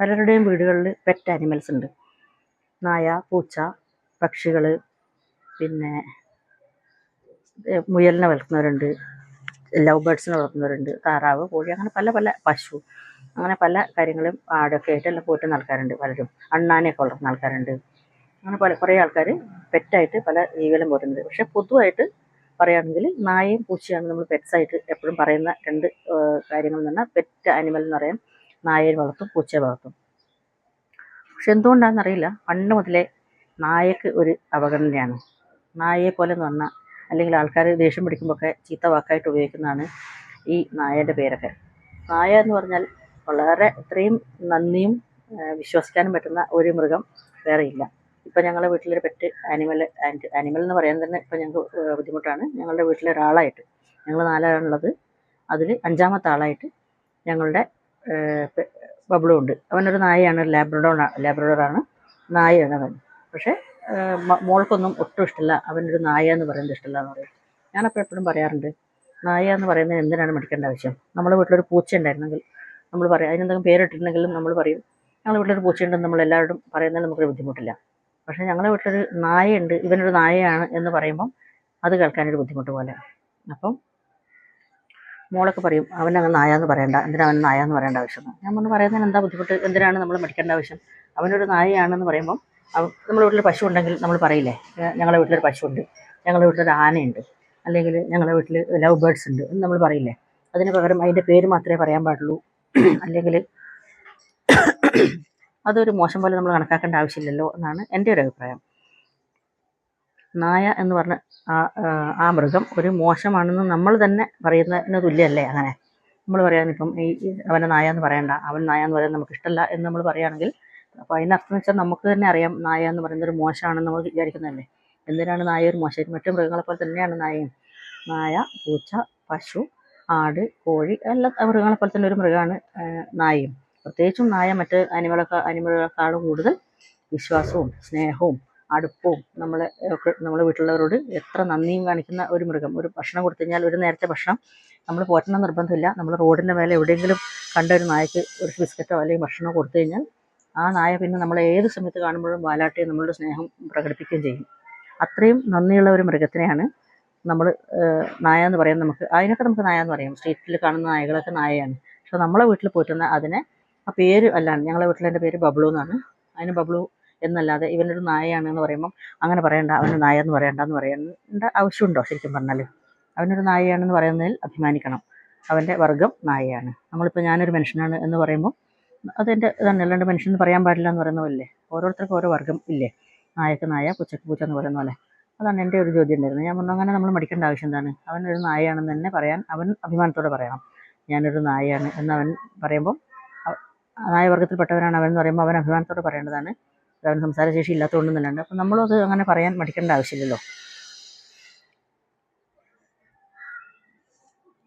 പലരുടെയും വീടുകളിൽ pet animals ഉണ്ട്. നായ പൂച്ച പക്ഷികൾ പിന്നെ മുയലിനെ വളർത്തുന്നവരുണ്ട് ലവ് ബേർഡ്സിനെ വളർത്തുന്നവരുണ്ട് താറാവ് കോഴി അങ്ങനെ പല പല പശു അങ്ങനെ പല കാര്യങ്ങളും ആടൊക്കെ ആയിട്ട് എല്ലാം പോറ്റുന്ന ആൾക്കാരുണ്ട് പലരും. അണ്ണാനെയൊക്കെ വളർത്തുന്ന ആൾക്കാരുണ്ട്. അങ്ങനെ പല കുറേ ആൾക്കാർ പെറ്റായിട്ട് പല ജീവികളും പോറ്റുന്നുണ്ട്. പക്ഷെ പൊതുവായിട്ട് പറയുകയാണെങ്കിൽ നായയും പൂച്ചയാണ് നമ്മൾ പെറ്റ്സായിട്ട് എപ്പോഴും പറയുന്ന രണ്ട് കാര്യങ്ങൾ എന്ന് പറഞ്ഞാൽ പെറ്റ് ആനിമൽ എന്ന് പറയാൻ നായയെ വളർത്തും പൂച്ചയെ വളർത്തും. പക്ഷെ എന്തുകൊണ്ടാണെന്നറിയില്ല പണ്ട് മുതലേ നായക്ക് ഒരു അവഗണനയാണ് നായയെ പോലെ എന്ന് പറഞ്ഞാൽ അല്ലെങ്കിൽ ആൾക്കാർ ദേഷ്യം പിടിക്കുമ്പോഴൊക്കെ ചീത്ത വാക്കായിട്ട് ഉപയോഗിക്കുന്നതാണ് ഈ നായയുടെ പേരൊക്കെ. നായ എന്ന് പറഞ്ഞാൽ വളരെ ഇത്രയും നന്ദിയും വിശ്വസിക്കാനും പറ്റുന്ന ഒരു മൃഗം വേറെ ഇല്ല. ഇപ്പം ഞങ്ങളുടെ വീട്ടിലൊരു പെറ്റ് ആനിമൽ ആൻഡ് ആനിമൽ എന്ന് പറയാൻ തന്നെ ഇപ്പം ഞങ്ങൾക്ക് ബുദ്ധിമുട്ടാണ്. ഞങ്ങളുടെ വീട്ടിലെ ഒരാളായിട്ട് ഞങ്ങൾ നാലാളുള്ളത് അതിൽ അഞ്ചാമത്തെ ആളായിട്ട് ഞങ്ങളുടെ ബബ്ലു ഉണ്ട്. അവനൊരു നായയാണ് ലാബ്രഡോൺ ലാബ്രഡോറാണ് നായയാണ് അവൻ. പക്ഷേ മോൾക്കൊന്നും ഒട്ടും ഇഷ്ടമില്ല അവനൊരു നായ എന്ന് പറയുന്നത് ഇഷ്ടമില്ല എന്ന് പറയും. ഞാനപ്പോൾ എപ്പോഴും പറയാറുണ്ട് നായ എന്ന് പറയുന്നത് എന്തിനാണ് മേടിക്കേണ്ട ആവശ്യം? നമ്മുടെ വീട്ടിലൊരു പൂച്ച ഉണ്ടായിരുന്നെങ്കിൽ നമ്മൾ പറയും അതിനെന്തെങ്കിലും പേരിട്ടിട്ടുണ്ടെങ്കിലും നമ്മൾ പറയും ഞങ്ങളുടെ വീട്ടിലൊരു പൂച്ചയുണ്ടെന്ന് നമ്മൾ എല്ലാവരോടും പറയുന്നതിൽ നമുക്കൊരു ബുദ്ധിമുട്ടില്ല. പക്ഷേ ഞങ്ങളുടെ വീട്ടിലൊരു നായയുണ്ട്. ഇവനൊരു നായയാണ് എന്ന് പറയുമ്പം അത് കേൾക്കാനൊരു ബുദ്ധിമുട്ട് പോലെ അപ്പം മോളൊക്കെ പറയും അവനങ്ങ് നായ എന്ന് പറയണ്ട എന്തിനാ അവൻ നായാന്ന് പറയേണ്ട ആവശ്യം? ഞാൻ പറഞ്ഞു പറയുന്നതിന് എന്താ ബുദ്ധിമുട്ട്? എന്തിനാണ് നമ്മൾ മടിക്കേണ്ട ആവശ്യം? അവനൊരു നായയാണെന്ന് പറയുമ്പം നമ്മുടെ വീട്ടിൽ പശു ഉണ്ടെങ്കിൽ നമ്മൾ പറയില്ലേ "ഏ, ഞങ്ങളുടെ വീട്ടിലൊരു പശു ഉണ്ട് ഞങ്ങളുടെ വീട്ടിലൊരു ആനയുണ്ട് അല്ലെങ്കിൽ ഞങ്ങളുടെ വീട്ടിൽ ലവ് ബേർഡ്സ് ഉണ്ട് എന്ന് നമ്മൾ പറയില്ലേ അതിന് പകരം അതിന്റെ പേര് മാത്രമേ പറയാൻ പാടുള്ളൂ അല്ലെങ്കിൽ അതൊരു മോശം പോലെ നമ്മൾ കണക്കാക്കേണ്ട ആവശ്യമില്ലല്ലോ എന്നാണ് എന്റെ ഒരു അഭിപ്രായം. നായ എന്ന് പറഞ്ഞ ആ മൃഗം ഒരു മോശമാണെന്ന് നമ്മൾ തന്നെ പറയുന്നതിന് തുല്യമല്ലേ അങ്ങനെ? നമ്മൾ പറയാനിപ്പം ഈ അവനെ നായ എന്ന് പറയണ്ട. അവൻ നായ എന്ന് പറയാൻ നമുക്ക് ഇഷ്ടമല്ല എന്ന് നമ്മൾ പറയുകയാണെങ്കിൽ അപ്പോൾ അതിനർത്ഥം വെച്ചാൽ നമുക്ക് തന്നെ അറിയാം നായ എന്ന് പറയുന്നത് ഒരു മോശമാണെന്ന് നമ്മൾ വിചാരിക്കുന്നതല്ലേ? എന്തിനാണ് നായ ഒരു മോശം മറ്റു മൃഗങ്ങളെ പോലെ തന്നെയാണ് നായയും. നായ പൂച്ച പശു ആട് കോഴി എല്ലാ മൃഗങ്ങളെ പോലെ തന്നെ ഒരു മൃഗമാണ് നായയും. പ്രത്യേകിച്ചും നായ മറ്റ് അനിമലൊക്കെ അനിമലുകളെക്കാളും കൂടുതൽ വിശ്വാസവും സ്നേഹവും അടുപ്പവും നമ്മളെ ഒക്കെ നമ്മളെ വീട്ടിലുള്ളവരോട് എത്ര നന്ദിയും കാണിക്കുന്ന ഒരു മൃഗം. ഒരു ഭക്ഷണം കൊടുത്തു കഴിഞ്ഞാൽ ഒരു നേരത്തെ ഭക്ഷണം നമ്മൾ പോറ്റണം നിർബന്ധമില്ല. നമ്മൾ റോഡിന്റെ മേലെ എവിടെയെങ്കിലും കണ്ട ഒരു നായക്ക് ഒരു ബിസ്ക്കറ്റോ അല്ലെങ്കിൽ ഭക്ഷണമോ കൊടുത്തു കഴിഞ്ഞാൽ ആ നായ പിന്നെ നമ്മളെ ഏത് സമയത്ത് കാണുമ്പോഴും വാലാട്ടി നമ്മളുടെ സ്നേഹം പ്രകടിപ്പിക്കുകയും ചെയ്യും. അത്രയും നന്ദിയുള്ള ഒരു മൃഗത്തിനെയാണ് നമ്മൾ നായ എന്ന് പറയാൻ നമുക്ക് അതിനൊക്കെ നമുക്ക് നായ എന്ന് പറയാം. സ്ട്രീറ്റിൽ കാണുന്ന നായകളൊക്കെ നായയാണ്. പക്ഷെ നമ്മളെ വീട്ടിൽ പോറ്റുന്ന അതിനെ ആ പേര് അല്ലാണ്ട് ഞങ്ങളുടെ വീട്ടിലെ പേര് ബബ്ലു എന്നാണ്. അതിന് ബബ്ലു എന്നല്ലാതെ ഇവനൊരു നായയാണ് എന്ന് പറയുമ്പം അങ്ങനെ പറയണ്ട അവന് നായ എന്ന് പറയണ്ട എന്ന് പറയേണ്ട ആവശ്യമുണ്ടോ ശരിക്കും പറഞ്ഞാൽ അവനൊരു നായയാണെന്ന് പറയുന്നതിൽ അഭിമാനിക്കണം. അവന്റെ വർഗം നായയാണ്. നമ്മളിപ്പോൾ ഞാനൊരു മനുഷ്യനാണ് എന്ന് പറയുമ്പോൾ അതെന്റെ ഇതാണ് അല്ലാണ്ട് മനുഷ്യൻ പറയാൻ പാടില്ല എന്ന് പറയുന്ന പോലെ ഓരോരുത്തർക്കും ഓരോ വർഗം ഇല്ലേ? നായക്ക് നായ പൂച്ചക്ക് പൂച്ച എന്ന് പറയുന്ന പോലെ. അതാണ് എന്റെ ഒരു ചോദ്യം ഉണ്ടായിരുന്നത്. ഞാൻ പറഞ്ഞു അങ്ങനെ നമ്മൾ മടിക്കേണ്ട ആവശ്യം എന്താണ്? അവനൊരു നായയാണെന്ന് തന്നെ പറയാൻ അവൻ അഭിമാനത്തോടെ പറയണം. ഞാനൊരു നായയാണ് എന്ന് അവൻ പറയുമ്പോൾ നായവർഗത്തിൽപ്പെട്ടവനാണ് അവൻ എന്ന് പറയുമ്പോൾ അവൻ അഭിമാനത്തോടെ പറയേണ്ടതാണ്. അവൻ സംസാരശേഷി ഇല്ലാത്തതുകൊണ്ടെന്നല്ലാണ്ട് അപ്പം നമ്മളത് അങ്ങനെ പറയാൻ മടിക്കേണ്ട ആവശ്യമില്ലല്ലോ.